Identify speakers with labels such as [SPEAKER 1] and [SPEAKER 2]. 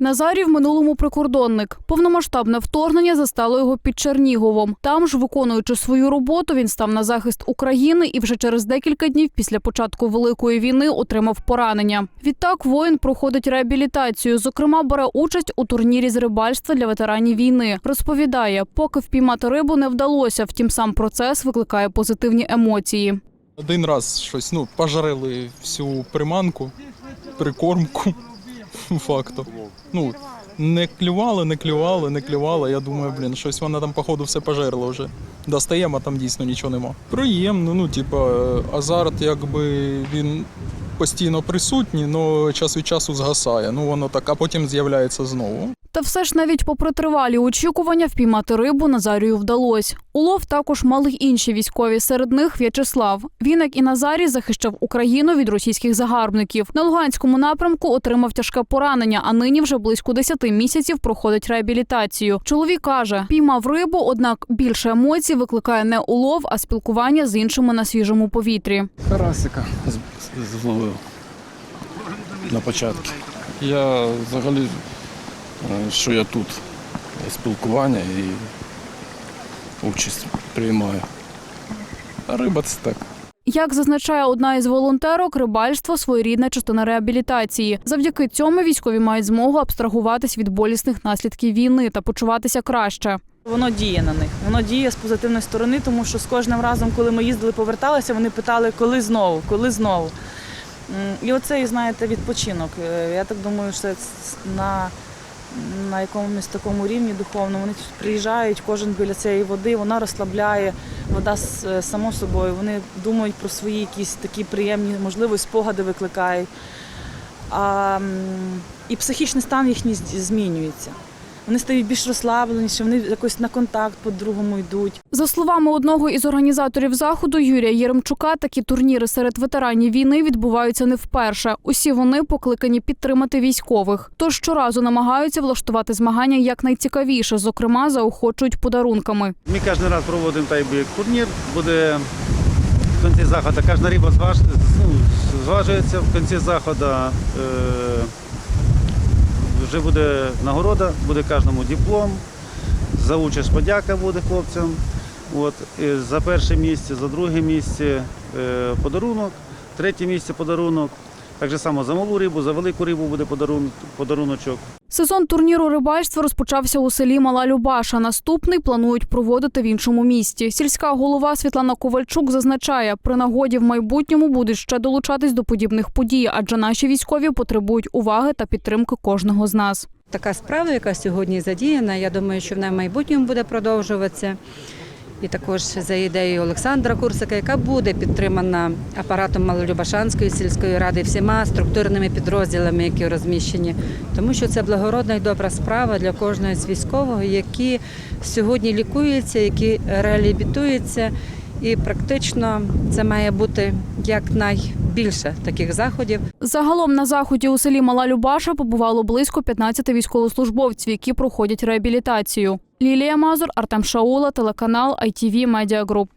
[SPEAKER 1] Назарій в минулому прикордонник. Повномасштабне вторгнення застало його під Черніговом. Там ж, виконуючи свою роботу, він став на захист України і вже через декілька днів після початку великої війни отримав поранення. Відтак воїн проходить реабілітацію. Зокрема, бере участь у турнірі з рибальства для ветеранів війни. Розповідає, поки впіймати рибу не вдалося, втім сам процес викликає позитивні емоції.
[SPEAKER 2] Один раз щось, ну, пожарили всю приманку, прикормку, факту. Ну, не клювали, не клювали, не клювали. Я думаю, блін, щось вона там, походу, все пожерла вже. Достаємо, а там дійсно нічого нема. Приємно, ну, типа, азарт, якби він постійно присутній, але час від часу згасає. Ну, воно так, а потім з'являється знову.
[SPEAKER 1] Та все ж навіть попри тривалі очікування впіймати рибу Назарію вдалось. Улов також мали й інші військові. Серед них В'ячеслав. Він, як і Назарій, захищав Україну від російських загарбників. На Луганському напрямку отримав тяжке поранення, а нині вже близько 10 місяців проходить реабілітацію. Чоловік каже, піймав рибу, однак більше емоцій викликає не улов, а спілкування з іншими на свіжому повітрі.
[SPEAKER 3] Карасика зловив на початку. Я взагалі, що я тут, е, спілкування і участь приймаю. А риба це так.
[SPEAKER 1] Як зазначає одна із волонтерок, рибальство своєрідна частина реабілітації. Завдяки цьому військові мають змогу абстрагуватись від болісних наслідків війни та почуватися краще.
[SPEAKER 4] Воно діє на них. Воно діє з позитивної сторони, тому що з кожним разом, коли ми їздили, поверталися, вони питали, коли знову, коли знову. І оцей, знаєте, відпочинок. Е, Я так думаю, що це на, на якомусь такому рівні духовному. Вони тут приїжджають, кожен біля цієї води, вона розслабляє, вода е, само собою. Вони думають про свої якісь такі приємні, можливо, спогади викликають. А, і психічний стан їхній змінюється. Вони стають більш розслабленіші, вони якось на контакт по-другому йдуть.
[SPEAKER 1] За словами одного із організаторів заходу Юрія Єремчука, такі турніри серед ветеранів війни відбуваються не вперше. Усі вони покликані підтримати військових. Тож щоразу намагаються влаштувати змагання якнайцікавіше, зокрема заохочують подарунками.
[SPEAKER 5] Ми кожен раз проводимо так би, турнір. Буде в кінці заходу кожна риба зваж... ну, зважується в кінці заходу. Е... Вже буде нагорода, буде кожному диплом. За участь подяка буде хлопцям. От. За перше місце, за друге місце е... подарунок, третє місце подарунок. Так же само за малу рибу, за велику рибу буде подарун... подаруночок.
[SPEAKER 1] Сезон турніру рибальства розпочався у селі Мала Любаша. Наступний планують проводити в іншому місті. Сільська голова Світлана Ковальчук зазначає, при нагоді в майбутньому будуть ще долучатись до подібних подій, адже наші військові потребують уваги та підтримки кожного з нас.
[SPEAKER 6] така справа, яка сьогодні задіяна. Я думаю, що вона в майбутньому буде продовжуватися. І також за ідеєю Олександра Курсика, яка буде підтримана апаратом Малолюбашанської сільської ради, всіма структурними підрозділами, які розміщені, тому що це благородна і добра справа для кожного з військових, які сьогодні лікуються, які реабілітуються. І практично це має бути якнайбільше таких заходів.
[SPEAKER 1] Загалом на заході у селі Мала Любаша побувало близько 15 військовослужбовців, які проходять реабілітацію. Лілія Мазур, Артем Шаула, телеканал ITV Media Group.